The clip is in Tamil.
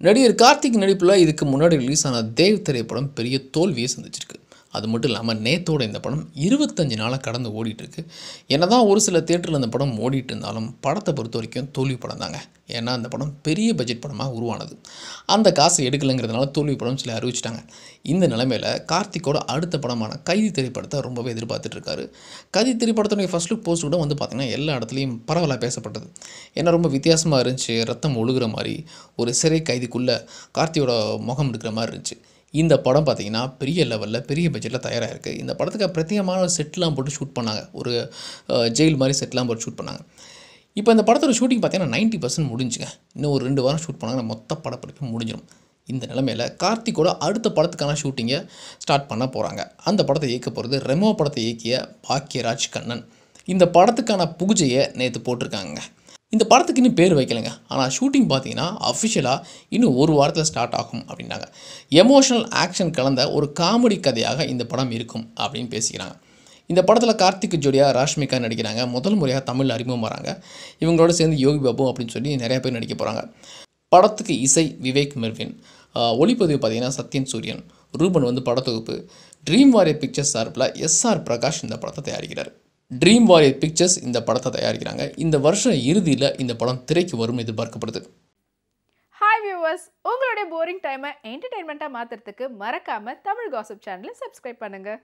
நடிகர் கார்த்திக் நடிப்பில் இதுக்கு முன்னாடி ரிலீஸ் ஆன தேவ் திரைப்படம் பெரிய தோல்வியை சந்திச்சிருக்கு. அது மட்டும் இல்லாமல் நேத்தோட இந்த படம் இருபத்தஞ்சு நாளாக கடந்து ஓடிட்டுருக்கு. என்ன தான் ஒரு சில தேட்டரில் அந்த படம் ஓடிட்டு இருந்தாலும் படத்தை பொறுத்த வரைக்கும் தோல்வி படம் தாங்க. ஏன்னா அந்த படம் பெரிய பட்ஜெட் படமாக உருவானது. அந்த காசு எடுக்கலைங்கிறதுனால தோல்வி படம் சில அறிவிச்சிட்டாங்க. இந்த நிலைமையில் கார்த்திக்கோட அடுத்த படமான கைதி திரைப்படத்தை ரொம்பவே எதிர்பார்த்துட்ருக்காரு கைதி திரைப்படத்துடைய ஃபர்ஸ்ட் லுக் போஸ்ட் கூட வந்து பார்த்திங்கன்னா எல்லா இடத்துலையும் பரவலாக பேசப்பட்டது. ஏன்னா ரொம்ப வித்தியாசமாக இருந்துச்சு. ரத்தம் ஒழுகுற மாதிரி ஒரு சிறை கைதிக்குள்ளே கார்த்தியோட முகம் இருக்கிற மாதிரி இருந்துச்சு. இந்த படம் பார்த்தீங்கன்னா பெரிய லெவலில் பெரிய பட்ஜெட்டில் தயாராக இருக்குது இந்த படத்துக்கு பிரத்யேகமான செட்லாம் போட்டு ஷூட் பண்ணாங்க. ஒரு ஜெயில் மாதிரி செட்லாம் போட்டு ஷூட் பண்ணாங்க. இப்போ இந்த படத்தோட ஷூட்டிங் பார்த்தீங்கன்னா நைன்ட்டி பர்சன்ட் முடிஞ்சுங்க. இன்னும் ஒரு ரெண்டு வாரம் ஷூட் பண்ணாங்கன்னா மொத்த படப்பிடிப்பு முடிஞ்சிடும் இந்த நிலமையில் கார்த்திக்கோட அடுத்த படத்துக்கான ஷூட்டிங்கை ஸ்டார்ட் பண்ண போகிறாங்க அந்த படத்தை இயக்க போகிறது ரெமோ படத்தை இயக்கிய பாக்கியராஜ் கண்ணன். இந்த படத்துக்கான பூஜையை நேற்று போட்டிருக்காங்க. இந்த படத்துக்கு இன்னும் பேர் வைக்கலைங்க. ஆனால் ஷூட்டிங் பார்த்தீங்கன்னா அஃபிஷியலாக இன்னும் ஒரு வாரத்தில் ஸ்டார்ட் ஆகும் அப்படின்னாங்க. எமோஷனல் ஆக்ஷன் கலந்த ஒரு காமெடி கதையாக இந்த படம் இருக்கும் அப்படின்னு பேசிக்கிறாங்க. இந்த படத்தில் கார்த்திக் ஜோடியாக ராஷ்மிகா நடிக்கிறாங்க. முதல் முறையாக தமிழ் அறிமுகம் வராங்க. இவங்களோட சேர்ந்து யோகி பாபு அப்படின்னு சொல்லி நிறையா பேர் நடிக்க போகிறாங்க படத்துக்கு இசை விவேக் மெர்வின். ஒளிப்பதிவு பார்த்தீங்கன்னா சத்யன் சூரியன். ரூபன் வந்து படத்தொகுப்பு. ட்ரீம் வாரியர் பிக்சர்ஸ் சார்பில் எஸ்ஆர் பிரகாஷ் இந்த படத்தை தயாரிக்கிறார். ட்ரீம் வாரியர் பிக்சர்ஸ் இந்த படத்தை தயாரிக்கிறாங்க. இந்த வருஷம் இறுதியில் இந்த படம் திரைக்கு வரும் எதிர்பார்க்கப்படுது. ஹாய் வியூவர்ஸ் உங்களுடைய போரிங் டைமை என்டர்டைன்மெண்ட்டாக மாற்றுறதுக்கு மறக்காமல் தமிழ் காசிப் சேனலை சப்ஸ்கிரைப் பண்ணுங்கள்